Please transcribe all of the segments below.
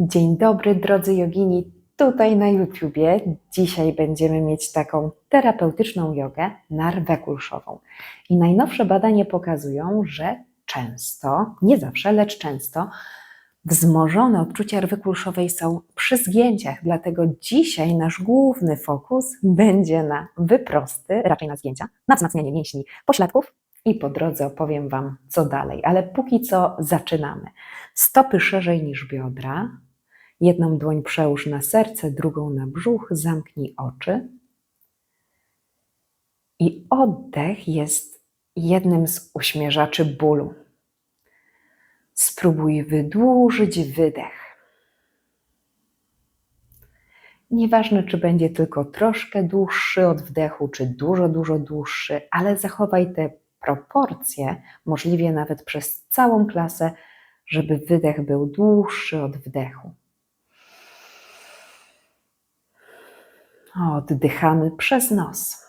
Dzień dobry, drodzy jogini, tutaj na YouTubie. Dzisiaj będziemy mieć taką terapeutyczną jogę narwę kulszową. I najnowsze badania pokazują, że często, nie zawsze, lecz często, wzmożone odczucia rwy kulszowej są przy zgięciach. Dlatego dzisiaj nasz główny fokus będzie na wyprosty, raczej na zgięcia, na wzmacnianie mięśni pośladków i po drodze opowiem Wam, co dalej. Ale póki co zaczynamy. Stopy szerzej niż biodra, Jedną dłoń przełóż na serce, drugą na brzuch, zamknij oczy. I oddech jest jednym z uśmierzaczy bólu. Spróbuj wydłużyć wydech. Nieważne, czy będzie tylko troszkę dłuższy od wdechu, czy dużo, dużo dłuższy, ale zachowaj te proporcje, możliwie nawet przez całą klasę, żeby wydech był dłuższy od wdechu. Oddychamy przez nos.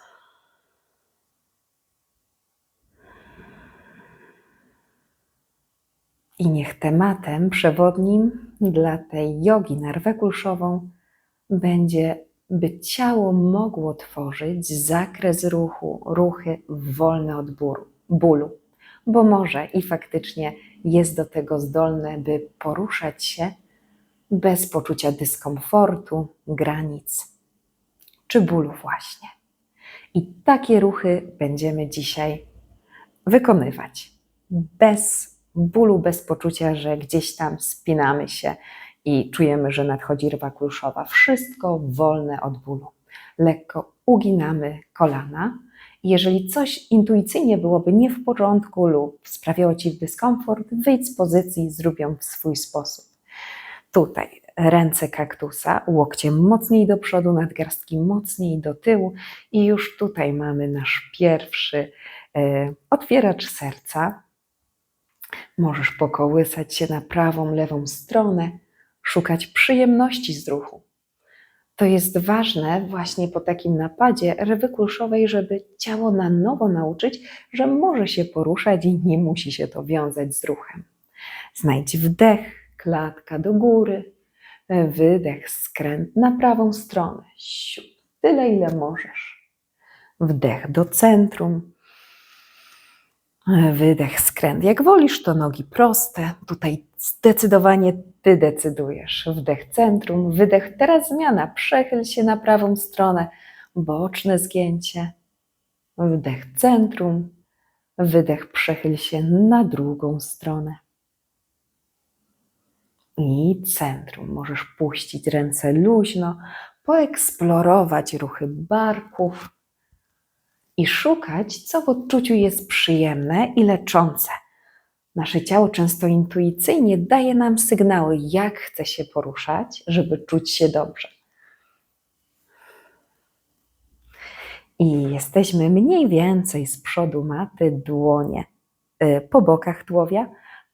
I niech tematem przewodnim dla tej jogi narwę kulszową będzie, by ciało mogło tworzyć zakres ruchu, ruchy wolne od bólu, bo może i faktycznie jest do tego zdolne, by poruszać się bez poczucia dyskomfortu, granic czy bólu właśnie. I takie ruchy będziemy dzisiaj wykonywać. Bez bólu, bez poczucia, że gdzieś tam spinamy się i czujemy, że nadchodzi ryba kulszowa. Wszystko wolne od bólu. Lekko uginamy kolana. Jeżeli coś intuicyjnie byłoby nie w porządku lub sprawiało Ci dyskomfort, wyjdź z pozycji, zrób ją w swój sposób. Tutaj ręce kaktusa, łokcie mocniej do przodu, nadgarstki mocniej do tyłu i już tutaj mamy nasz pierwszy e, otwieracz serca. Możesz pokołysać się na prawą, lewą stronę, szukać przyjemności z ruchu. To jest ważne właśnie po takim napadzie ryby kulszowej, żeby ciało na nowo nauczyć, że może się poruszać i nie musi się to wiązać z ruchem. Znajdź wdech, klatka do góry, Wydech, skręt na prawą stronę. Siup. Tyle, ile możesz. Wdech do centrum. Wydech, skręt. Jak wolisz, to nogi proste. Tutaj zdecydowanie ty decydujesz. Wdech centrum, wydech. Teraz zmiana. Przechyl się na prawą stronę. Boczne zgięcie. Wdech centrum. Wydech, przechyl się na drugą stronę i centrum. Możesz puścić ręce luźno, poeksplorować ruchy barków i szukać, co w odczuciu jest przyjemne i leczące. Nasze ciało często intuicyjnie daje nam sygnały, jak chce się poruszać, żeby czuć się dobrze. I jesteśmy mniej więcej z przodu maty, dłonie y, po bokach tułowia.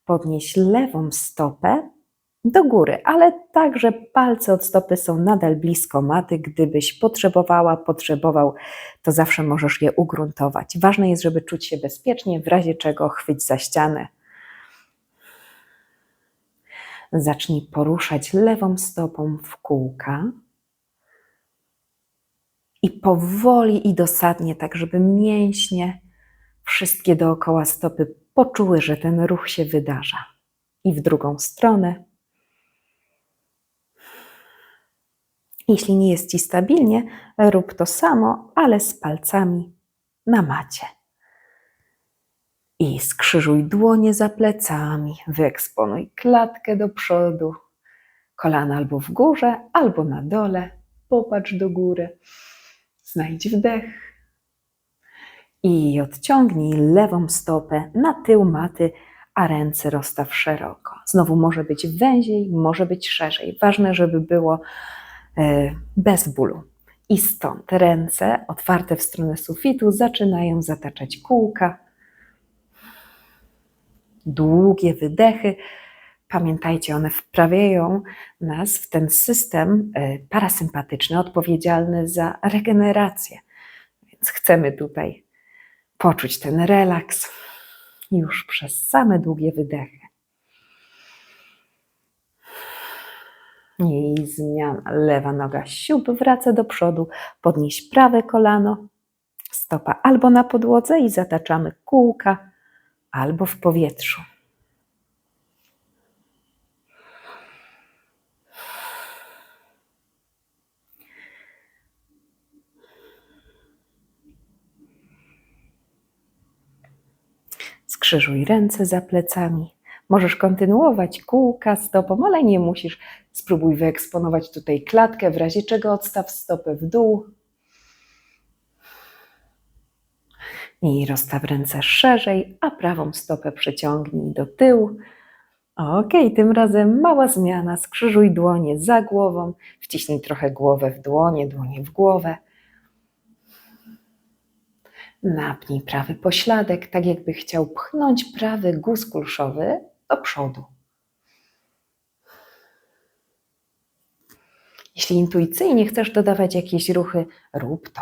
Podnieś lewą stopę do góry, ale także palce od stopy są nadal blisko maty. Gdybyś potrzebowała, potrzebował, to zawsze możesz je ugruntować. Ważne jest, żeby czuć się bezpiecznie, w razie czego chwyć za ścianę. Zacznij poruszać lewą stopą w kółka. I powoli i dosadnie, tak żeby mięśnie wszystkie dookoła stopy poczuły, że ten ruch się wydarza. I w drugą stronę. Jeśli nie jest Ci stabilnie, rób to samo, ale z palcami na macie. I skrzyżuj dłonie za plecami, wyeksponuj klatkę do przodu, kolana albo w górze, albo na dole, popatrz do góry, znajdź wdech i odciągnij lewą stopę na tył maty, a ręce rozstaw szeroko. Znowu może być węziej, może być szerzej. Ważne, żeby było bez bólu. I stąd ręce otwarte w stronę sufitu zaczynają zataczać kółka. Długie wydechy. Pamiętajcie, one wprawiają nas w ten system e, parasympatyczny, odpowiedzialny za regenerację. Więc chcemy tutaj poczuć ten relaks już przez same długie wydechy. I zmiana. Lewa noga siup, wraca do przodu. Podnieś prawe kolano. Stopa albo na podłodze i zataczamy kółka, albo w powietrzu. Skrzyżuj ręce za plecami. Możesz kontynuować kółka stopą, ale nie musisz. Spróbuj wyeksponować tutaj klatkę, w razie czego odstaw stopę w dół. I rozstaw ręce szerzej, a prawą stopę przeciągnij do tyłu. Ok, tym razem mała zmiana. Skrzyżuj dłonie za głową, wciśnij trochę głowę w dłonie, dłonie w głowę. Napnij prawy pośladek, tak jakby chciał pchnąć prawy guz kulszowy do przodu. Jeśli intuicyjnie chcesz dodawać jakieś ruchy, rób to.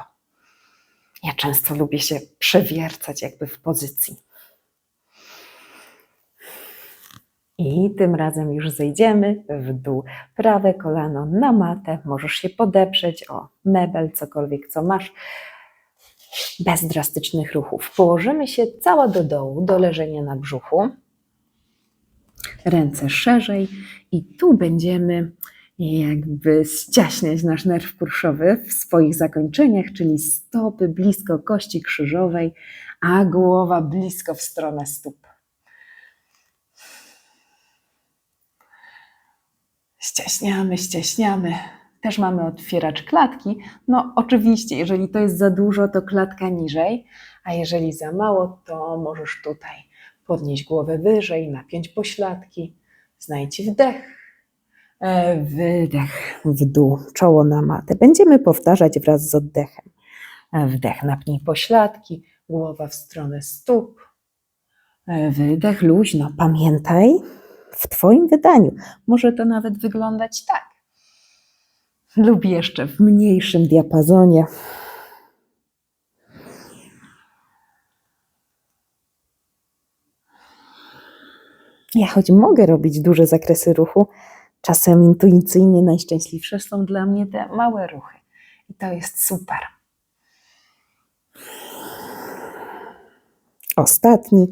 Ja często lubię się przewiercać jakby w pozycji. I tym razem już zejdziemy w dół. Prawe kolano na matę, możesz się podeprzeć o mebel, cokolwiek co masz bez drastycznych ruchów. Położymy się cała do dołu, do leżenia na brzuchu. Ręce szerzej i tu będziemy jakby ściaśniać nasz nerw kurszowy w swoich zakończeniach, czyli stopy blisko kości krzyżowej, a głowa blisko w stronę stóp. Ściaśniamy, ściaśniamy. Też mamy otwieracz klatki. No, oczywiście, jeżeli to jest za dużo, to klatka niżej, a jeżeli za mało, to możesz tutaj podnieść głowę wyżej, napiąć pośladki, znajdź wdech, e, wydech w dół, czoło na matę. Będziemy powtarzać wraz z oddechem. E, Wdech, napnij pośladki, głowa w stronę stóp. E, Wydech luźno. Pamiętaj, w Twoim wydaniu może to nawet wyglądać tak lub jeszcze w mniejszym diapazonie. Ja choć mogę robić duże zakresy ruchu, czasem intuicyjnie najszczęśliwsze są dla mnie te małe ruchy. I to jest super. Ostatni.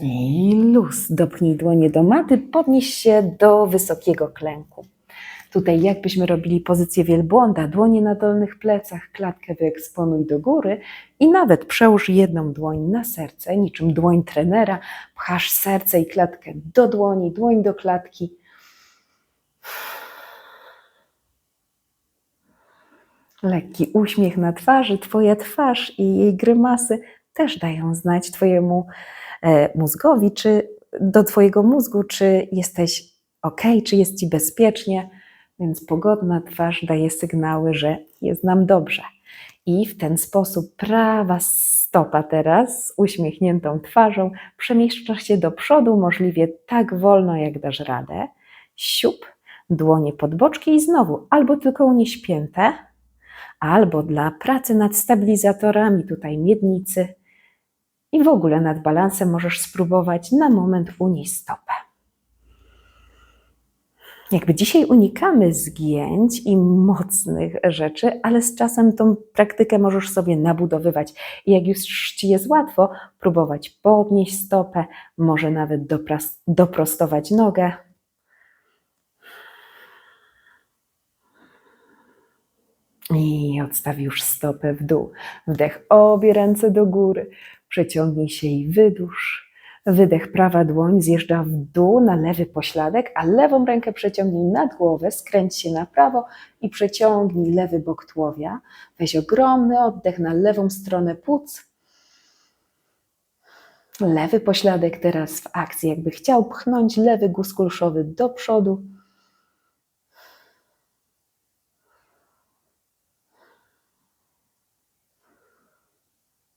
I luz. Dopnij dłonie do maty, podnieś się do wysokiego klęku. Tutaj jakbyśmy robili pozycję wielbłąda, dłonie na dolnych plecach, klatkę wyeksponuj do góry i nawet przełóż jedną dłoń na serce, niczym dłoń trenera, pchasz serce i klatkę do dłoni, dłoń do klatki. Lekki uśmiech na twarzy, Twoja twarz i jej grymasy też dają znać Twojemu e, mózgowi, czy do Twojego mózgu, czy jesteś ok, czy jest Ci bezpiecznie. Więc pogodna twarz daje sygnały, że jest nam dobrze. I w ten sposób prawa stopa teraz z uśmiechniętą twarzą przemieszcza się do przodu, możliwie tak wolno, jak dasz radę. Siup, dłonie pod boczki i znowu albo tylko unieśpięte, albo dla pracy nad stabilizatorami tutaj miednicy i w ogóle nad balansem możesz spróbować na moment unieść stopę. Jakby dzisiaj unikamy zgięć i mocnych rzeczy, ale z czasem tą praktykę możesz sobie nabudowywać. I jak już ci jest łatwo, próbować podnieść stopę, może nawet doprostować nogę. I odstaw już stopę w dół. Wdech obie ręce do góry. Przeciągnij się i wydłuż. Wydech, prawa dłoń zjeżdża w dół na lewy pośladek, a lewą rękę przeciągnij nad głowę, skręć się na prawo i przeciągnij lewy bok tułowia. Weź ogromny oddech na lewą stronę płuc. Lewy pośladek teraz w akcji, jakby chciał pchnąć lewy guz kulszowy do przodu.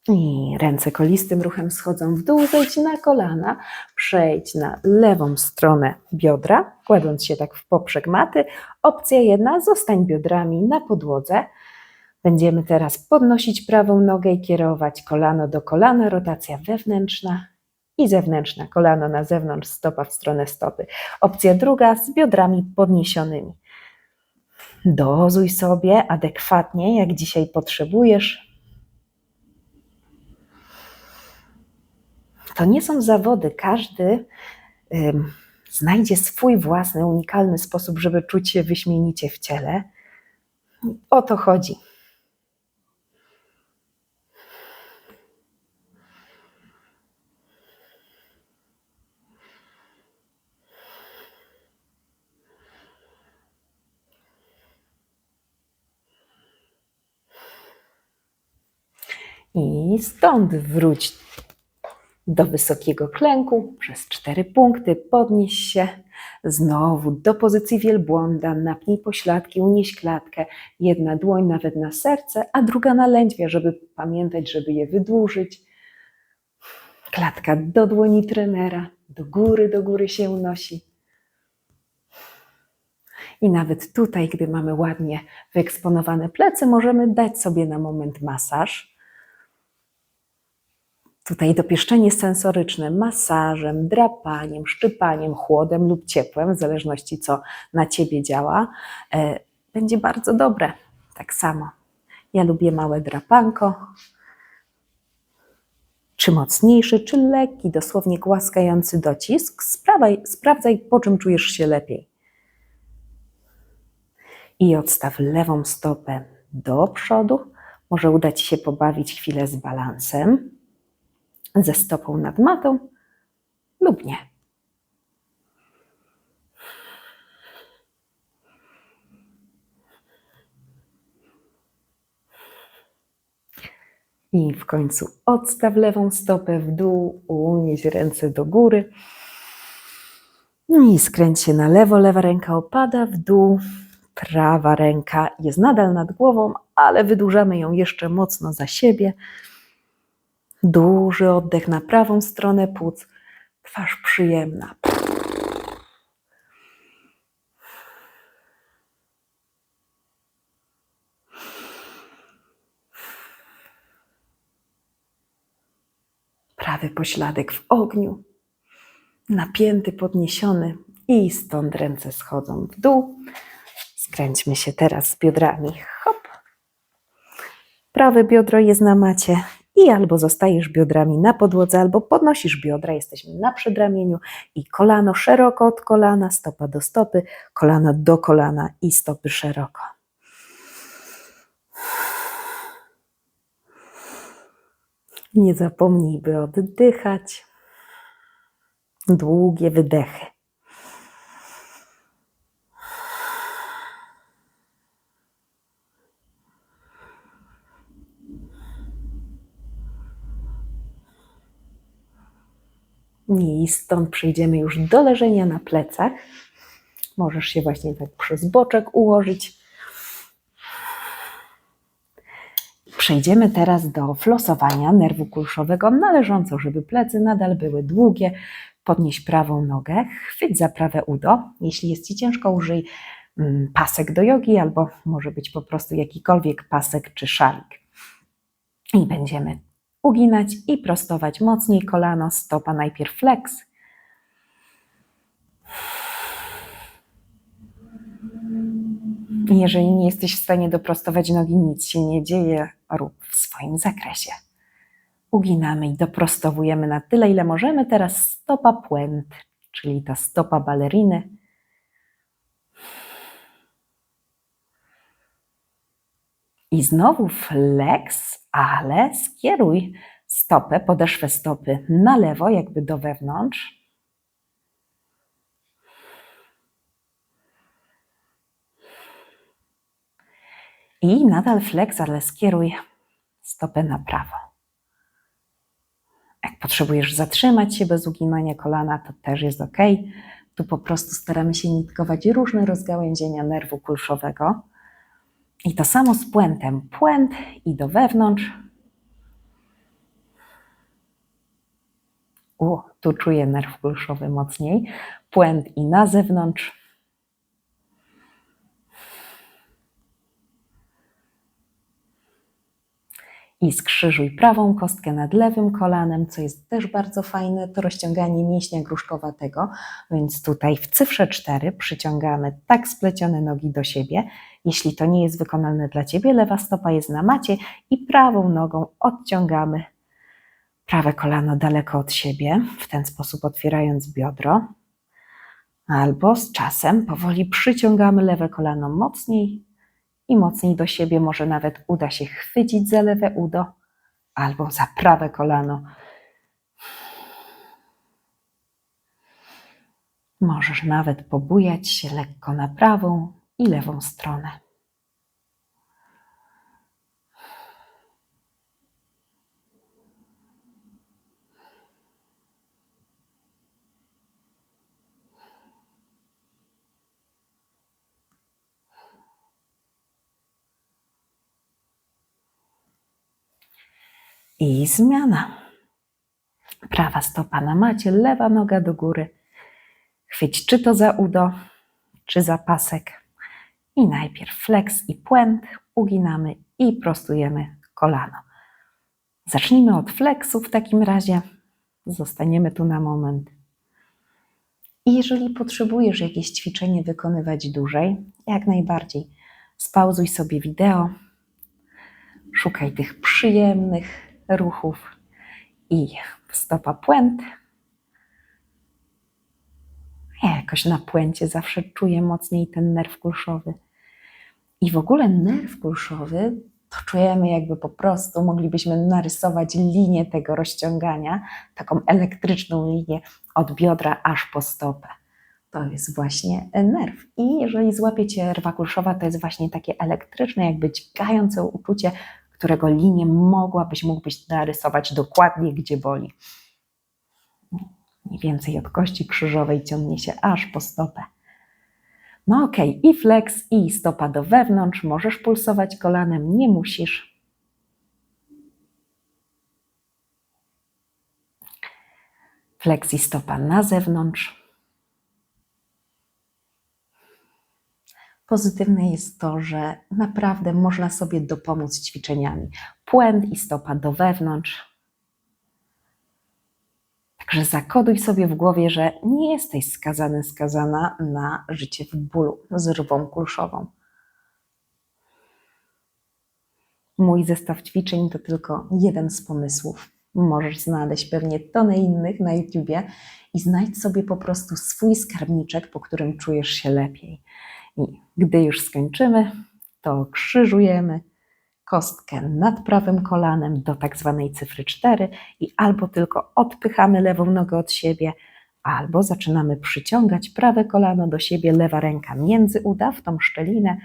I ręce kolistym ruchem schodzą w dół, zejdź na kolana, przejdź na lewą stronę biodra, kładąc się tak w poprzek maty. Opcja jedna, zostań biodrami na podłodze. Będziemy teraz podnosić prawą nogę i kierować kolano do kolana, rotacja wewnętrzna i zewnętrzna, kolano na zewnątrz, stopa w stronę stopy. Opcja druga z biodrami podniesionymi. Dozuj sobie adekwatnie, jak dzisiaj potrzebujesz. To nie są zawody. Każdy ym, znajdzie swój własny, unikalny sposób, żeby czuć się wyśmienicie w ciele. O to chodzi. I stąd wróć do wysokiego klęku przez cztery punkty, podnieś się znowu do pozycji wielbłąda, napnij pośladki, unieś klatkę, jedna dłoń nawet na serce, a druga na lędźwie, żeby pamiętać, żeby je wydłużyć. Klatka do dłoni trenera, do góry, do góry się unosi. I nawet tutaj, gdy mamy ładnie wyeksponowane plecy, możemy dać sobie na moment masaż. Tutaj dopieszczenie sensoryczne masażem, drapaniem, szczypaniem, chłodem lub ciepłem, w zależności co na ciebie działa, e, będzie bardzo dobre. Tak samo. Ja lubię małe drapanko, czy mocniejszy, czy lekki, dosłownie głaskający docisk. Sprawaj, sprawdzaj, po czym czujesz się lepiej. I odstaw lewą stopę do przodu. Może uda Ci się pobawić chwilę z balansem ze stopą nad matą lub nie. I w końcu odstaw lewą stopę w dół, unieś ręce do góry. No I skręć się na lewo, lewa ręka opada w dół, prawa ręka jest nadal nad głową, ale wydłużamy ją jeszcze mocno za siebie. Duży oddech na prawą stronę płuc, twarz przyjemna. Prawy pośladek w ogniu, napięty, podniesiony i stąd ręce schodzą w dół. Skręćmy się teraz z biodrami. Hop. Prawe biodro jest na macie i albo zostajesz biodrami na podłodze, albo podnosisz biodra, jesteśmy na przedramieniu i kolano szeroko od kolana, stopa do stopy, kolano do kolana i stopy szeroko. Nie zapomnij, by oddychać. Długie wydechy. I stąd przejdziemy już do leżenia na plecach. Możesz się właśnie tak przez boczek ułożyć. Przejdziemy teraz do flosowania nerwu kulszowego, należąco, żeby plecy nadal były długie. Podnieś prawą nogę, chwyć za prawe udo. Jeśli jest Ci ciężko, użyj mm, pasek do jogi, albo może być po prostu jakikolwiek pasek czy szalik. I będziemy uginać i prostować mocniej kolano, stopa najpierw flex. Jeżeli nie jesteś w stanie doprostować nogi, nic się nie dzieje, rób w swoim zakresie. Uginamy i doprostowujemy na tyle, ile możemy. Teraz stopa puent, czyli ta stopa baleriny. I znowu flex, ale skieruj stopę, podeszwę stopy na lewo, jakby do wewnątrz. I nadal flex, ale skieruj stopę na prawo. Jak potrzebujesz zatrzymać się bez uginania kolana, to też jest ok. Tu po prostu staramy się nitkować różne rozgałęzienia nerwu kulszowego. I to samo z puentem. Puent i do wewnątrz. U, tu czuję nerw kulszowy mocniej. Puent i na zewnątrz. I skrzyżuj prawą kostkę nad lewym kolanem, co jest też bardzo fajne, to rozciąganie mięśnia gruszkowatego. Więc tutaj w cyfrze 4 przyciągamy tak splecione nogi do siebie. Jeśli to nie jest wykonalne dla Ciebie, lewa stopa jest na macie i prawą nogą odciągamy prawe kolano daleko od siebie, w ten sposób otwierając biodro. Albo z czasem powoli przyciągamy lewe kolano mocniej i mocniej do siebie. Może nawet uda się chwycić za lewe udo albo za prawe kolano. Możesz nawet pobujać się lekko na prawą i lewą stronę. I zmiana. Prawa stopa na macie, lewa noga do góry. Chwyć czy to za udo, czy za pasek. I najpierw flex i puent, uginamy i prostujemy kolano. Zacznijmy od flexu w takim razie. Zostaniemy tu na moment. I jeżeli potrzebujesz jakieś ćwiczenie wykonywać dłużej, jak najbardziej, spauzuj sobie wideo, szukaj tych przyjemnych ruchów i stopa puent. Ja jakoś na puencie zawsze czuję mocniej ten nerw kulszowy. I w ogóle nerw kulszowy to czujemy jakby po prostu moglibyśmy narysować linię tego rozciągania, taką elektryczną linię od biodra aż po stopę. To jest właśnie nerw. I jeżeli złapiecie rwa kulszowa, to jest właśnie takie elektryczne, jakby dźgające uczucie, którego linię mogłabyś, mógłbyś narysować dokładnie, gdzie boli. Mniej więcej od kości krzyżowej ciągnie się aż po stopę. No okay. i flex, i stopa do wewnątrz. Możesz pulsować kolanem, nie musisz. Flex i stopa na zewnątrz. Pozytywne jest to, że naprawdę można sobie dopomóc ćwiczeniami. Płęd i stopa do wewnątrz. Także zakoduj sobie w głowie, że nie jesteś skazany, skazana na życie w bólu z rwą kulszową. Mój zestaw ćwiczeń to tylko jeden z pomysłów. Możesz znaleźć pewnie tonę innych na YouTubie i znajdź sobie po prostu swój skarbniczek, po którym czujesz się lepiej. I gdy już skończymy, to krzyżujemy kostkę nad prawym kolanem do tak zwanej cyfry 4 i albo tylko odpychamy lewą nogę od siebie, albo zaczynamy przyciągać prawe kolano do siebie, lewa ręka między uda w tą szczelinę,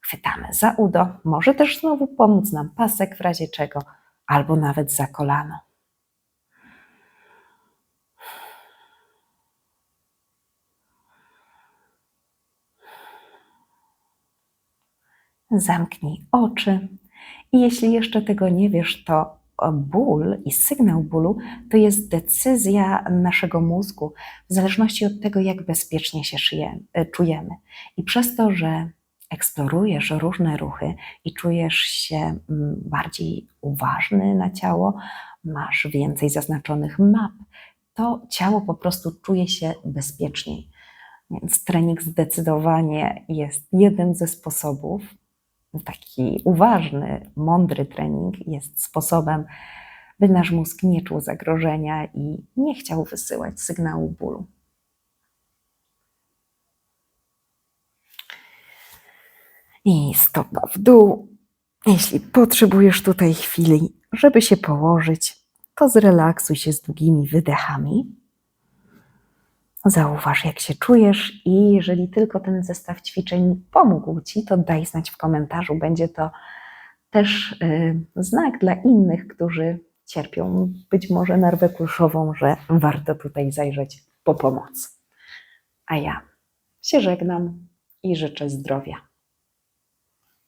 chwytamy za udo, może też znowu pomóc nam pasek w razie czego, albo nawet za kolano. Zamknij oczy. I jeśli jeszcze tego nie wiesz, to ból i sygnał bólu to jest decyzja naszego mózgu, w zależności od tego, jak bezpiecznie się e, czujemy. I przez to, że eksplorujesz różne ruchy i czujesz się mm, bardziej uważny na ciało, masz więcej zaznaczonych map, to ciało po prostu czuje się bezpieczniej. Więc trening zdecydowanie jest jednym ze sposobów, taki uważny, mądry trening jest sposobem, by nasz mózg nie czuł zagrożenia i nie chciał wysyłać sygnału bólu. I stopa w dół. Jeśli potrzebujesz tutaj chwili, żeby się położyć, to zrelaksuj się z długimi wydechami. Zauważ, jak się czujesz, i jeżeli tylko ten zestaw ćwiczeń pomógł Ci, to daj znać w komentarzu. Będzie to też y, znak dla innych, którzy cierpią być może nerwę kulszową, że warto tutaj zajrzeć po pomoc. A ja się żegnam i życzę zdrowia.